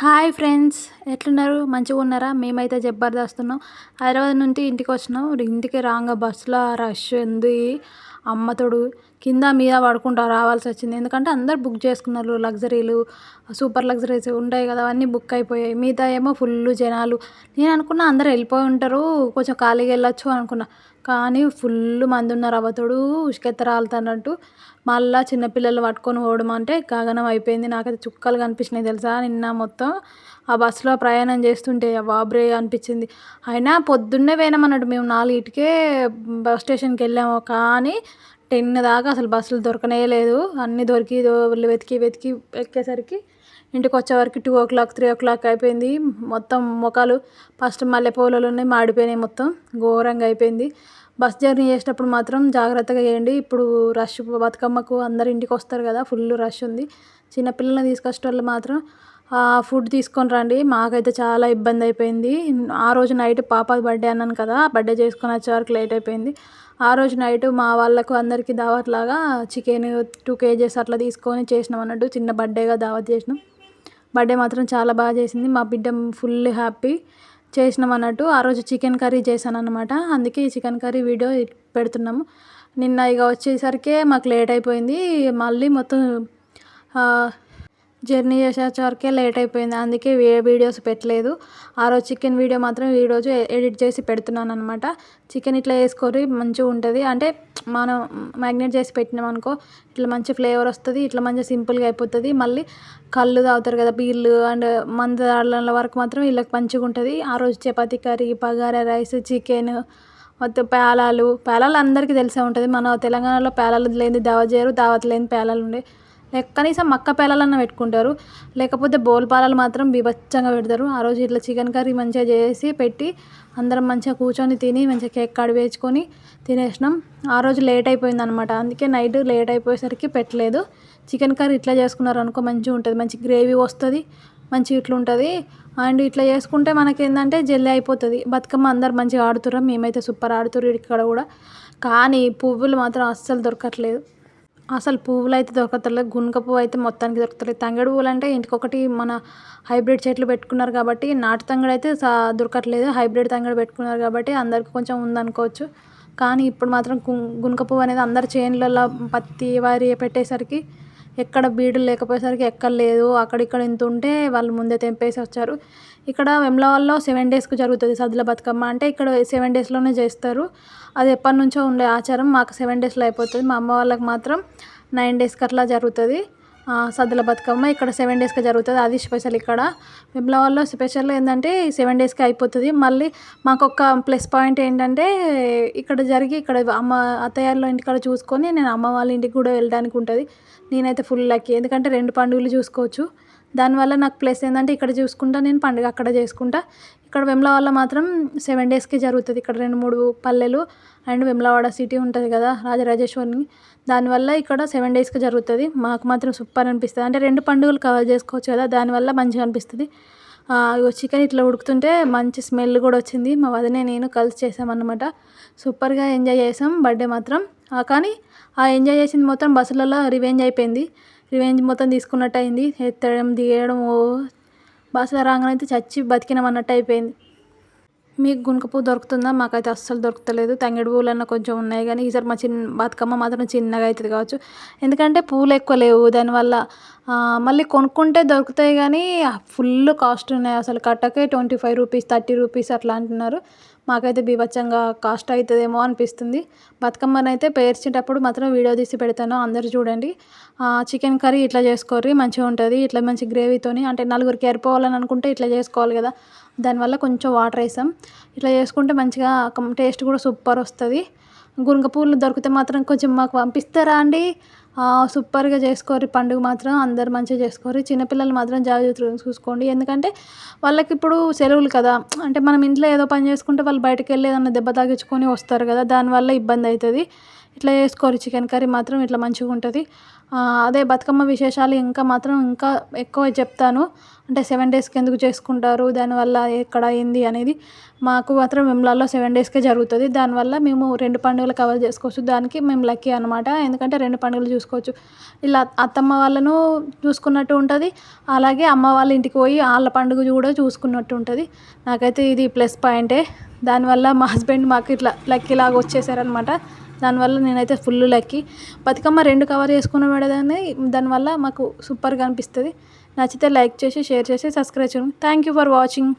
Hi friends, ఎట్లున్నారు? మంచిగా ఉన్నారా? మేమైతే జబర్దస్తున్నాం. హైదరాబాద్ నుండి ఇంటికి వచ్చినాం. ఇంటికి రాగా బస్సులో రష్ ఉంది అమ్మతోడు కింద మీద పడుకుంటా రావాల్సి వచ్చింది. ఎందుకంటే అందరు బుక్ చేసుకున్నారు. లగ్జరీలు సూపర్ లగ్జరీస్ ఉంటాయి కదా అవన్నీ బుక్ అయిపోయాయి. మిగతా ఏమో ఫుల్ జనాలు. నేను అనుకున్నా అందరు వెళ్ళిపోయి ఉంటారు. కొంచెం ఖాళీగా వెళ్ళొచ్చు అనుకున్నా. కానీ ఫుల్ మంది ఉన్నారు. అవతోడు ఉసుకెత్త మళ్ళా మళ్ళీ చిన్నపిల్లలు పట్టుకొని పోవడం అంటే గగనం అయిపోయింది. నాకైతే చుక్కలు కనిపించినాయి తెలుసా? నిన్న మొత్తం ఆ బస్సులో ప్రయాణం చేస్తుంటే బాబ్రే అనిపించింది. అయినా పొద్దున్నే పోయినామన్నట్టు మేము నాలుగిటికే బస్ స్టేషన్కి వెళ్ళాము. కానీ టెన్ దాకా అసలు బస్సులు దొరకనే లేదు. అన్నీ దొరికి వెతికి వెతికి ఎక్కేసరికి ఇంటికి వచ్చేవరకు two o'clock three o'clock అయిపోయింది. మొత్తం ముఖాలు ఫస్ట్ మల్లెపూలలు ఉన్నాయి మాడిపోయినాయి మొత్తం. ఘోరంగా అయిపోయింది. బస్ జర్నీ చేసేటప్పుడు మాత్రం జాగ్రత్తగా చేయండి. ఇప్పుడు రష్ బతుకమ్మకు అందరు ఇంటికి వస్తారు కదా ఫుల్ రష్ ఉంది. చిన్నపిల్లల్ని తీసుకొచ్చే వాళ్ళు మాత్రం ఫుడ్ తీసుకొని రండి. మాకైతే చాలా ఇబ్బంది అయిపోయింది. ఆ రోజు నైట్ పాప బర్త్డే అన్నాను కదా బర్త్డే చేసుకొని వచ్చే వరకు లేట్ అయిపోయింది. ఆ రోజు నైట్ మా వాళ్ళకు అందరికీ దావత్ లాగా చికెన్ టూ కేజెస్ అట్లా తీసుకొని చేసినాం అన్నట్టు చిన్న బర్త్డేగా దావత్ చేసినాం. బర్త్డే మాత్రం చాలా బాగా చేసింది. మా బిడ్డ ఫుల్ హ్యాపీ చేసినాం అన్నట్టు. ఆ రోజు చికెన్ కర్రీ చేశాను అనమాట అందుకే ఈ చికెన్ కర్రీ వీడియో పెడుతున్నాము. నిన్న ఇక వచ్చేసరికి మాకు లేట్ అయిపోయింది. మళ్ళీ మొత్తం జర్నీ చేసేసరికే లేట్ అయిపోయింది. అందుకే వీడియోస్ పెట్టలేదు. ఆ రోజు చికెన్ వీడియో మాత్రం ఈరోజు ఎడిట్ చేసి పెడుతున్నాను అనమాట చికెన్ ఇట్లా వేసుకొని మంచిగా ఉంటుంది. అంటే మనం మ్యాగ్నేట్ చేసి పెట్టినాం అనుకో ఇట్లా మంచి ఫ్లేవర్ వస్తుంది ఇట్లా మంచిగా సింపుల్గా అయిపోతుంది. మళ్ళీ కళ్ళు తాగుతారు కదా బీర్లు అండ్ మందు తాగడం వరకు మాత్రం వీళ్ళకి మంచిగా ఉంటుంది. ఆ రోజు చపాతీ కర్రీ పగారా రైస్ చికెన్ మొత్తం పేలాలు పేలాలు అందరికీ తెలిసే ఉంటుంది. మన తెలంగాణలో పేలాలు లేని దావత్ చేయరు దావత్ లేని పేలాలు ఉండే కనీసం మక్క పేలాలన్నా పెట్టుకుంటారు. లేకపోతే బోల్ పాలాలు మాత్రం బీభత్సంగా పెడతారు. ఆ రోజు ఇట్లా చికెన్ కర్రీ మంచిగా చేసి పెట్టి అందరం మంచిగా కూర్చొని తిని మంచిగా కేక్ కాడి వేసుకొని తినేసినాం. ఆ రోజు లేట్ అయిపోయింది అనమాట అందుకే నైట్ లేట్ అయిపోయేసరికి పెట్టలేదు. చికెన్ కర్రీ ఇట్లా చేసుకున్నారు అనుకో మంచిగా ఉంటుంది. మంచి గ్రేవీ వస్తుంది మంచి ఇట్లా ఉంటుంది. అండ్ ఇట్లా చేసుకుంటే మనకి ఏంటంటే జల్దీ అయిపోతుంది. బతుకమ్మ అందరు మంచిగా ఆడుతుర్రు. మేమైతే సూపర్ ఆడుతుర్రు ఇక్కడ కూడా. కానీ పువ్వులు మాత్రం అస్సలు దొరకట్లేదు. అసలు పువ్వులు అయితే దొరకట్లేదు గునుక పువ్వు అయితే మొత్తానికి దొరకతలేదు తంగేడు పువ్వులు అంటే ఇంటికొకటి మన హైబ్రిడ్ చెట్లు పెట్టుకున్నారు కాబట్టి నాటు తంగడు అయితే దొరకట్లేదు. హైబ్రిడ్ తంగడు పెట్టుకున్నారు కాబట్టి అందరికి కొంచెం ఉందనుకోవచ్చు. కానీ ఇప్పుడు మాత్రం గునుక పువ్వు అనేది అందరు చేనులలో పత్తి వరి పెట్టేసరికి ఎక్కడ బీడులు లేకపోయేసరికి ఎక్కడ లేదు. అక్కడిక్కడ ఇంత ఉంటే వాళ్ళు ముందే తెంపేసి వచ్చారు. ఇక్కడ వెమ్లవాడలో సెవెన్ డేస్కి జరుగుతుంది సద్దుల బతుకమ్మ. అంటే ఇక్కడ సెవెన్ డేస్లోనే చేస్తారు. అది ఎప్పటి నుంచో ఉండే ఆచారం. మాకు సెవెన్ డేస్లో అయిపోతుంది. మా అమ్మ వాళ్ళకి మాత్రం నైన్ డేస్కి అట్లా జరుగుతుంది. సద్దుల బతుకమ్మ ఇక్కడ సెవెన్ డేస్కి జరుగుతుంది. అది స్పెషల్ ఇక్కడ. వెమ్లవాడలో స్పెషల్ ఏంటంటే సెవెన్ డేస్కి అయిపోతుంది. మళ్ళీ మాకు ఒక ప్లస్ పాయింట్ ఏంటంటే ఇక్కడ జరిగి ఇక్కడ అమ్మ అత్తయ్య ఇంటికాడ చూసుకొని నేను అమ్మ వాళ్ళ ఇంటికి కూడా వెళ్ళడానికి ఉంటుంది నేనైతే ఫుల్ లక్కీ. ఎందుకంటే రెండు పండుగలు చూసుకోవచ్చు. దానివల్ల నాకు ప్లస్ ఏంటంటే ఇక్కడ చూసుకుంటా నేను పండుగ అక్కడ చేసుకుంటా. ఇక్కడ వెమ్లవాడ మాత్రం సెవెన్ డేస్కే జరుగుతుంది. ఇక్కడ రెండు మూడు పల్లెలు అండ్ వెమ్లవాడ సిటీ ఉంటుంది కదా రాజరాజేశ్వరిని. దానివల్ల ఇక్కడ సెవెన్ డేస్కి జరుగుతుంది. మాకు మాత్రం సూపర్ అనిపిస్తుంది. అంటే రెండు పండుగలు కవర్ చేసుకోవచ్చు కదా దానివల్ల మంచిగా అనిపిస్తుంది. చికెన్ ఇట్లా ఉడుకుతుంటే మంచి స్మెల్ కూడా వచ్చింది. మా వదినే నేను కలిసి చేసామన్నమాట. సూపర్గా ఎంజాయ్ చేసాం బర్త్డే మాత్రం. కానీ ఆ ఎంజాయ్ చేసింది మొత్తం బస్సులలో రివెంజ్ అయిపోయింది. రివెంజ్ మొత్తం తీసుకున్నట్టు అయింది ఎత్తడం దిగడం ఓ బస్సులో రాగానే అయితే చచ్చి బతికినాం అన్నట్టు అయిపోయింది. మీకు గునుక పువ్వు దొరుకుతుందా? మాకైతే అస్సలు తంగిడి పూలు అన్న కొంచెం ఉన్నాయి కానీ ఈసారి మా చిన్న బతుకమ్మ మాత్రం చిన్నగా అవుతుంది కావచ్చు. ఎందుకంటే పూలు ఎక్కువ లేవు. దానివల్ల మళ్ళీ కొనుక్కుంటే దొరుకుతాయి కానీ ఫుల్ కాస్ట్ ఉన్నాయి. అసలు కట్టకే twenty five rupees thirty rupees అట్లా అంటున్నారు. మాకైతే బీభత్సంగా కాస్ట్ అవుతుందేమో అనిపిస్తుంది. బతుకమ్మని అయితే పేర్చేటప్పుడు మాత్రం వీడియో తీసి పెడతాను. అందరు చూడండి. చికెన్ కర్రీ ఇట్లా చేసుకోర్రి మంచిగా ఉంటుంది. ఇట్లా మంచి గ్రేవీతోని అంటే నలుగురికి ఏరిపోవాలని అనుకుంటే ఇట్లా చేసుకోవాలి కదా. దానివల్ల కొంచెం వాటర్ వేసాం. ఇట్లా చేసుకుంటే మంచిగా టేస్ట్ కూడా సూపర్ వస్తుంది. గునుగ పూలు దొరికితే మాత్రం కొంచెం మాకు పంపిస్తారా అండి? సూపర్గా చేసుకోరు. పండుగ మాత్రం అందరు మంచిగా చేసుకోరు. చిన్నపిల్లలు మాత్రం జాగ్రత్తగా చూసుకోండి. ఎందుకంటే వాళ్ళకి ఇప్పుడు సెలవులు కదా. అంటే మనం ఇంట్లో ఏదో పని చేసుకుంటే వాళ్ళు బయటకు వెళ్ళి ఏదన్నా దెబ్బ తాగించుకొని వస్తారు కదా. దానివల్ల ఇబ్బంది అవుతుంది. ఇట్లా చేసుకోరు. చికెన్ కర్రీ మాత్రం ఇట్లా మంచిగా ఉంటుంది. అదే బతుకమ్మ విశేషాలు ఇంకా మాత్రం ఇంకా ఎక్కువ చెప్తాను. అంటే సెవెన్ డేస్కి ఎందుకు చేసుకుంటారు? దానివల్ల ఎక్కడ ఏంది అనేది మాకు మాత్రం వెమ్లాల్లో సెవెన్ డేస్కే జరుగుతుంది. దానివల్ల మేము రెండు పండుగలు కవర్ చేసుకోవచ్చు. దానికి మేము లక్కీ అనమాట ఎందుకంటే రెండు పండుగలు చూసుకుంటాం చూసుకోవచ్చు. ఇలా అత్తమ్మ వాళ్ళను చూసుకున్నట్టు ఉంటుంది. అలాగే అమ్మ వాళ్ళ ఇంటికి పోయి వాళ్ళ పండుగ కూడా చూసుకున్నట్టు ఉంటుంది. నాకైతే ఇది ప్లస్ పాయింటే. దానివల్ల మా హస్బెండ్ మాకు ఇట్లా లక్కీ లాగా వచ్చేసారనమాట దానివల్ల నేనైతే ఫుల్ లక్కీ. బతుకమ్మ రెండు కవర్ చేసుకున్న పడేదాన్ని దానివల్ల మాకు సూపర్గా అనిపిస్తుంది. నచ్చితే లైక్ చేసి షేర్ చేసి సబ్స్క్రైబ్ చేయండి. Thank you for watching